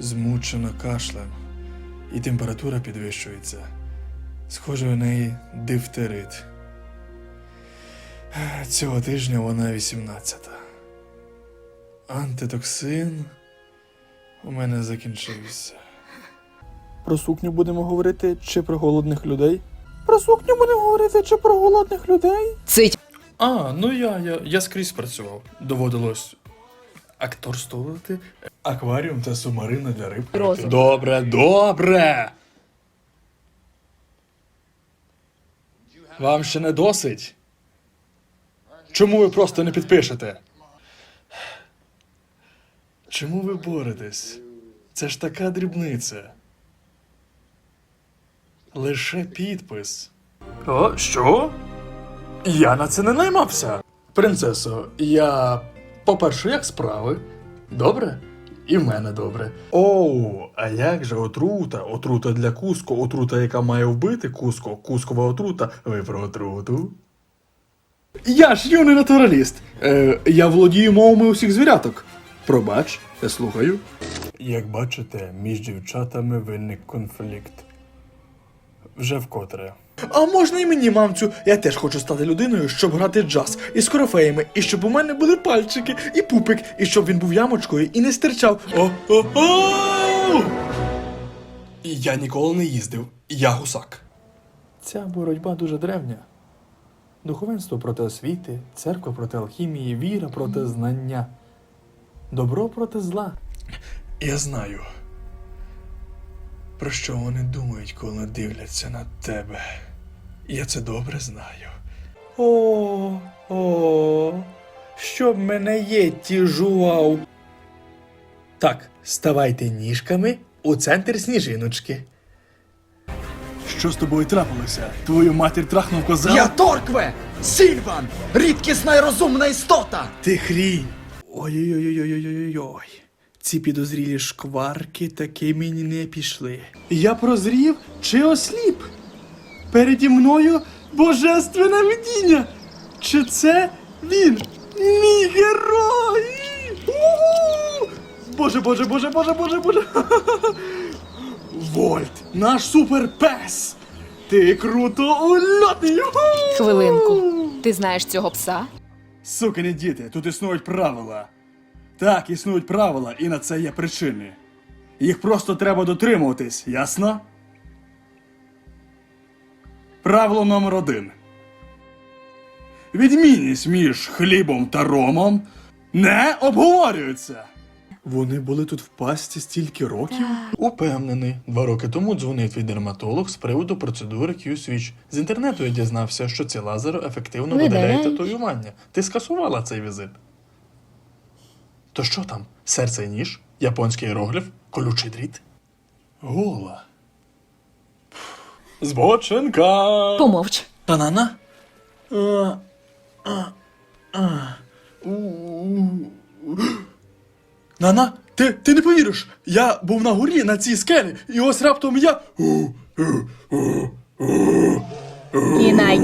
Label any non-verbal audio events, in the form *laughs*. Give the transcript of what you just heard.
змучена кашлем, і температура підвищується. Схоже, у неї дифтерит. Цього тижня вона 18-та. Антитоксин у мене закінчився. Про сукню будемо говорити чи про голодних людей? Про сукню будемо говорити чи про голодних людей? Цить. А, ну я, я, я скрізь працював. Доводилось акторствувати, акваріум та субмарина для риб. Розум. Добре, добре. Вам ще не досить? Чому ви просто не підпишете? Чому ви боретесь? Це ж така дрібниця. Лише підпис. О, що? Я на це не наймався. Принцесо, я. По-перше, як справи? Добре? І в мене добре. Оу, а як же отрута? Отрута для Куско, отрута, яка має вбити Куско, Кускова отрута. Ви про отруту? Я ж юний натураліст. Е, я володію мовами усіх звіряток. Пробач, я слухаю. Як бачите, між дівчатами виник конфлікт. Вже вкотре. А можна і мені, мамцю? Я теж хочу стати людиною, щоб грати джаз із корифеями, і щоб у мене були пальчики, і пупик, і щоб він був ямочкою і не стирчав. О-о-о! І я ніколи не їздив. Я гусак. Ця боротьба дуже древня. Духовенство проти освіти, церква проти алхімії, віра проти знання, добро проти зла. Я знаю. Про що вони думають, коли дивляться на тебе? Я це добре знаю. О, о, щоб мене єтті жував. Так, ставайте ніжками у центр сніжиночки. Що з тобою трапилося? Твою матір трахнув козел? Я Торкве! Сільван! Рідкісна і розумна істота! Ти хрінь. Ой-ой-ой-ой-ой-ой. Ці підозрілі шкварки таки мені не пішли. Я прозрів чи осліп? Переді мною божественне видіння. Чи це він? Мій герой? Боже, боже, боже, боже, боже, боже. *laughs* Вольт, наш суперпес. Ти круто ульотний. Хвилинку. Ти знаєш цього пса? Сукині діти, тут існують правила. Так, існують правила, і на це є причини. Їх просто треба дотримуватись, ясно? Правило номер один. Відмінність між хлібом та ромом не обговорюється. Вони були тут в пасті стільки років? Упевнений. Два роки тому дзвонив твій дерматолог з приводу процедури Q-Switch. З інтернету я дізнався, що ці лазери ефективно видаляють татуювання. Ти скасувала цей візит. То що там? Серце і ніж? Японський іерогліф? Колючий дріт? Гола. Збоченка! Помовч. Банана? А, а, а. У. Нана, ти, ти не повіриш! Я був на горі на цій скелі, і ось раптом я. І най.